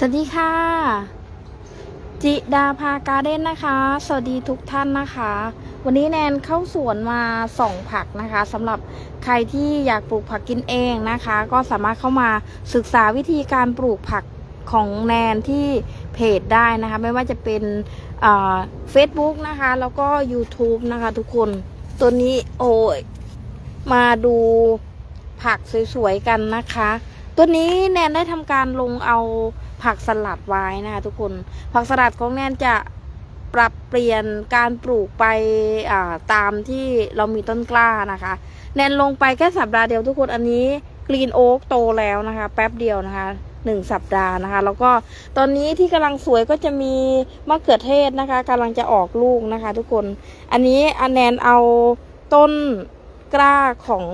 สวัสดีค่ะ จิดาภาการ์เด้นนะคะ สวัสดีทุกท่านนะคะ วันนี้แนนเข้าสวนมาส่องผักนะคะสำหรับใครที่อยากปลูกผักกินเองนะคะ ก็สามารถเข้ามาศึกษาวิธีการปลูกผักของแนนที่เพจได้นะคะ ไม่ว่าจะเป็นเฟซบุ๊กนะคะ แล้วก็ YouTube นะคะทุกคนตัวนี้โอ้ยมาดูผักสวยๆกันนะคะ ตัวนี้แนนได้ทำการลงเอา ผักสลัดไว้นะคะทุกคน ผักสลัดของแนนจะปรับเปลี่ยนการปลูกไปตามที่เรามีต้นกล้านะคะ แนนลงไปแค่สัปดาห์เดียวทุกคนอันนี้กรีนโอ๊กโตแล้วนะคะ แป๊บเดียวนะคะหนึ่งสัปดาห์นะคะ แล้วก็ตอนนี้ที่กำลังสวยก็จะมีมะเขือเทศนะคะกำลังจะออกลูกนะคะ ทุกคน อันนี้อันแนนเอาต้นกล้าของ